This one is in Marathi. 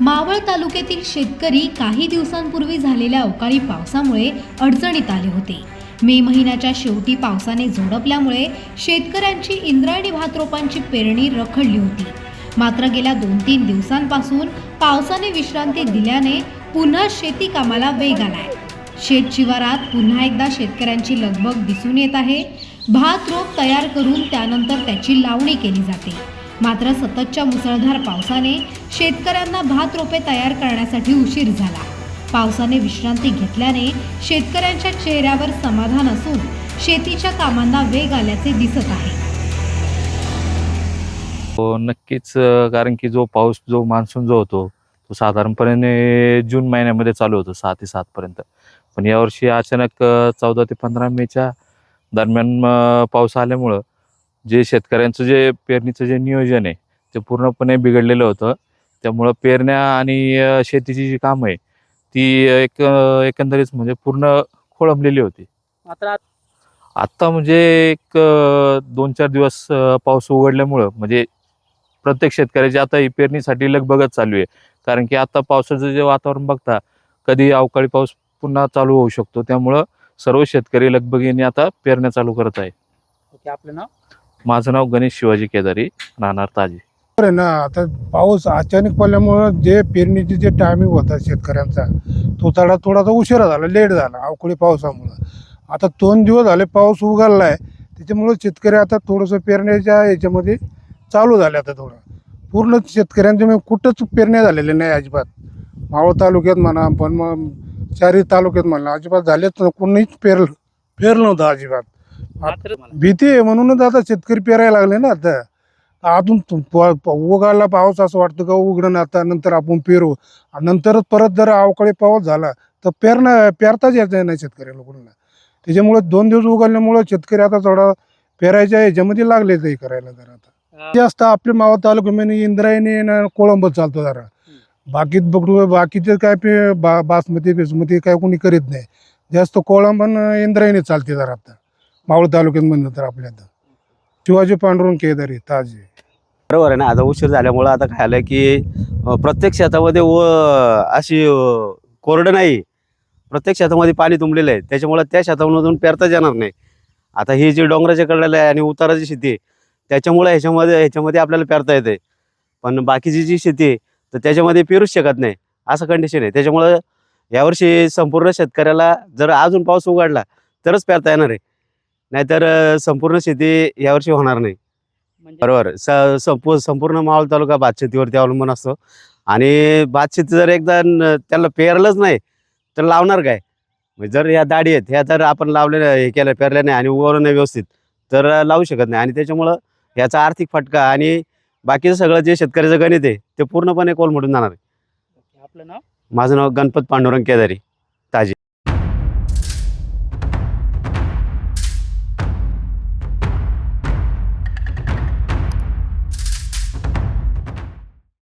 मावळ तालुक्यातील शेतकरी काही दिवसांपूर्वी झालेल्या अवकाळी पावसामुळे अडचणीत आले होते. मे महिन्याच्या शेवटी पावसाने झोडपल्यामुळे शेतकऱ्यांची इंद्रायणी भातरोपांची पेरणी रखडली होती. मात्र गेल्या दोन तीन दिवसांपासून पावसाने विश्रांती दिल्याने पुन्हा शेती कामाला वेग आलाय. शेत शिवारात पुन्हा एकदा शेतकऱ्यांची लगबग दिसून येत आहे. भात रोप तयार करून त्यानंतर त्याची लावणी केली जाते. मात्र सततच्या मुसळधार पावसाने शेतकऱ्यांना भात रोपे तयार करण्यासाठी उशीर झाला. पावसाने विश्रांती घेतल्याने शेतकऱ्यांच्या चेहऱ्यावर समाधान असून शेतीच्या कामांना वेग आल्याचे दिसत आहे. हो नक्कीच कारण की जो पाऊस जो मान्सून जो होतो तो साधारणपणे जून महिन्यामध्ये चालू होतो सहा ते सात पर्यंत. पण यावर्षी अचानक चौदा ते पंधरा मेच्या दरम्यान पाऊस आल्यामुळं जे शेतकऱ्यांचं जे पेरणीचं जे नियोजन आहे ते पूर्णपणे बिघडलेलं होतं. त्यामुळं पेरण्या आणि शेतीची जी कामं आहे ती एक एकंदरीत म्हणजे पूर्ण खोळंबलेली होती. मात्र आत- आत्ता म्हणजे एक दोन चार दिवस पाऊस उघडल्यामुळं म्हणजे प्रत्येक शेतकऱ्याची आता ही पेरणीसाठी लगबगच चालू आहे. कारण की आता पावसाचं जे वातावरण बघता कधी अवकाळी पाऊस पुन्हा चालू होऊ शकतो. त्यामुळं सर्व शेतकरी लगबगीने आता पेरण्या चालू करत आहे. ओके आपलं नाव? माझं नाव गणेश शिवाजी केदारी राहणार ताजी. बरं आहे ना आता पाऊस अचानक पडल्यामुळं जे पेरणीचे जे टायमिंग होता शेतकऱ्यांचा तो थोडा थोडासा उशिरा झाला लेट झाला अवकाळी पावसामुळं. आता दोन दिवस झाले पाऊस उघडला आहे त्याच्यामुळं शेतकरी आता थोडंसं पेरण्याच्या याच्यामध्ये चालू झाले आता थोडं. पूर्ण शेतकऱ्यांचे म्हणजे कुठंच पेरण्या झालेल्या नाही अजिबात. मावळ तालुक्यात म्हणा पण मग चारी तालुक्यात म्हणा अजिबात झालेच नाही कोणीच पेरलं पेरलं नव्हतं अजिबात. मात्र भीती आहे म्हणूनच आता शेतकरी पेरायला लागले ना आता. अजून उगाला पाऊस असं वाटतं का उघडण आता नंतर आपण पेरू. नंतरच परत जर अवकाळी पाऊस झाला तर पेरणं पेरताच यायचं नाही शेतकऱ्याला कोणाला त्याच्यामुळे दोन दिवस उघडल्यामुळे शेतकरी आता थोडा पेरायच्या ह्याच्यामध्ये लागले ते करायला जरा आता. जास्त आपले मावळ तालुक्यामध्ये इंद्रायणी आणि कोळंब चालतो जरा. बाकीत बघतो बाकीचे काय पे बा बासमती बिसमती काय कोणी करीत नाही. जास्त कोळंब आणि इंद्रायणी चालते जरा आता. मावळ तालुक्यात म्हणलं तर आपल्या आता शिवाजी पांडुरंग केदारी ताजे. बरोबर आहे ना आता उशीर झाल्यामुळं आता काय आलं की अं, प्रत्येक शेतामध्ये व अशी अं, कोरडं नाही. प्रत्येक शेतामध्ये पाणी तुंबलेलं आहे. त्याच्यामुळं त्या शेतामधून पेरताच येणार नाही. आता ही जी डोंगराच्या कडेला आहे आणि उताराची शेती आहे त्याच्यामुळं ह्याच्यामध्ये ह्याच्यामध्ये आपल्याला पेरता येते पण बाकीची जी शेती आहे तर त्याच्यामध्ये पेरूच शकत नाही. असं कंडिशन आहे. त्याच्यामुळं यावर्षी संपूर्ण शेतकऱ्याला जर अजून पाऊस उघडला तरच पेरता येणार आहे. नाहीतर संपूर्ण शेती यावर्षी होणार नाही. म्हणजे? बरोबर. स- संपू संपूर्ण मावळ तालुका भातशेतीवरती अवलंबून असतो. आणि भातशेती जर एकदा त्याला पेरलंच नाही तर लावणार काय? म्हणजे जर ह्या दाढी आहेत ह्या जर आपण लावलेल्या हे केलं पेरल्या नाही आणि उगवलं नाही व्यवस्थित तर लावू शकत नाही. आणि त्याच्यामुळं ह्याचा आर्थिक फटका आणि बाकीचं सगळं जे शेतकऱ्याचं गणित आहे ते पूर्णपणे कोलमडून जाणार आहे. आपलं नाव? माझं नाव गणपत पांडुरंग केदारी.